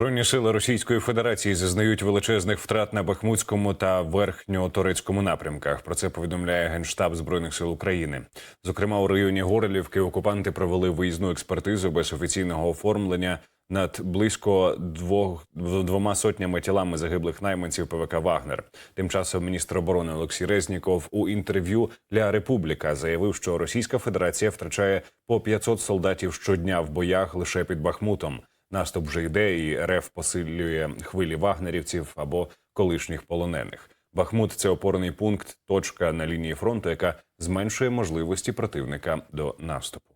Збройні сили Російської Федерації зазнають величезних втрат на Бахмутському та верхньоторецькому напрямках. Про це повідомляє генштаб збройних сил України. Зокрема, у районі Горелівки окупанти провели виїзну експертизу без офіційного оформлення над близько двох двома сотнями тілами загиблих найманців ПВК Вагнер. Тим часом міністр оборони Олексій Резніков у інтерв'ю для Републіка заявив, що Російська Федерація втрачає по 500 солдатів щодня в боях лише під Бахмутом. Наступ вже йде, і РФ посилює хвилі вагнерівців або колишніх полонених. Бахмут це опорний пункт, точка на лінії фронту, яка зменшує можливості противника до наступу.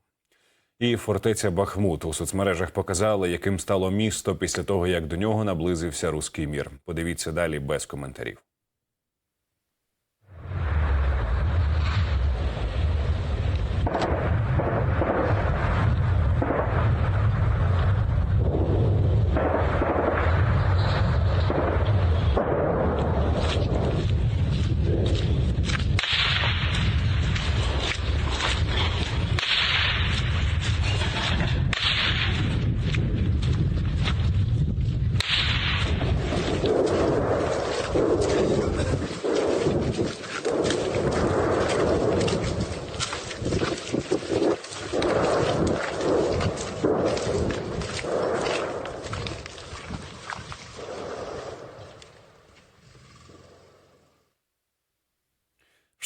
І фортеця Бахмут у соцмережах показала, яким стало місто після того, як до нього наблизився руський мір. Подивіться далі без коментарів.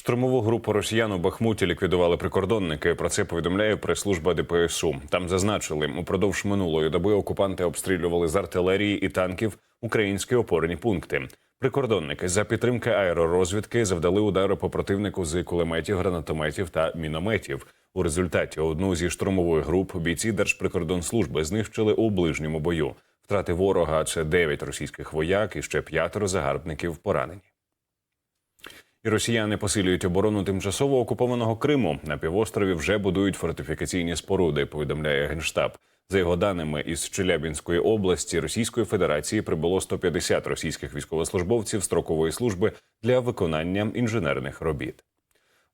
Штурмову групу росіян у Бахмуті ліквідували прикордонники. Про це повідомляє прес-служба ДПСУ. Там зазначили, упродовж минулої доби окупанти обстрілювали з артилерії і танків українські опорні пункти. Прикордонники за підтримки аеророзвідки завдали удару по противнику з кулеметів, гранатометів та мінометів. У результаті одну зі штурмових груп бійці Держприкордонслужби знищили у ближньому бою. Втрати ворога це 9 російських вояк і ще п'ятеро загарбників поранені. І росіяни посилюють оборону тимчасово окупованого Криму. На півострові вже будують фортифікаційні споруди. Повідомляє генштаб. За його даними із Челябінської області Російської Федерації прибуло 150 російських військовослужбовців строкової служби для виконання інженерних робіт.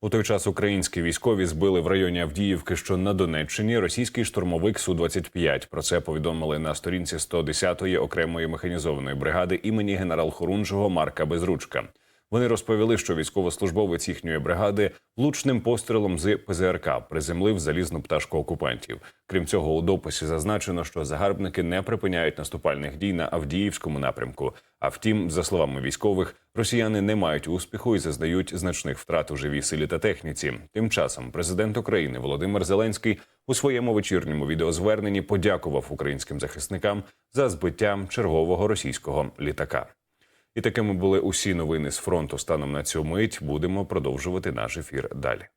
У той час українські військові збили в районі Авдіївки, що на Донеччині, російський штурмовик су 25 Про це повідомили на сторінці 110-ї окремої механізованої бригади імені генерал-хорунжого Марка Безручка. Вони розповіли, що військовослужбовець їхньої бригади влучним пострілом з ПЗРК приземлив залізну пташку окупантів. Крім цього, у дописі зазначено, що загарбники не припиняють наступальних дій на Авдіївському напрямку. А втім, за словами військових, росіяни не мають успіху і зазнають значних втрат у живій силі та техніці. Тим часом президент України Володимир Зеленський у своєму вечірньому відеозверненні подякував українським захисникам за збиття чергового російського літака. І такими були усі новини з фронту станом на цю мить. Будемо продовжувати наш ефір далі.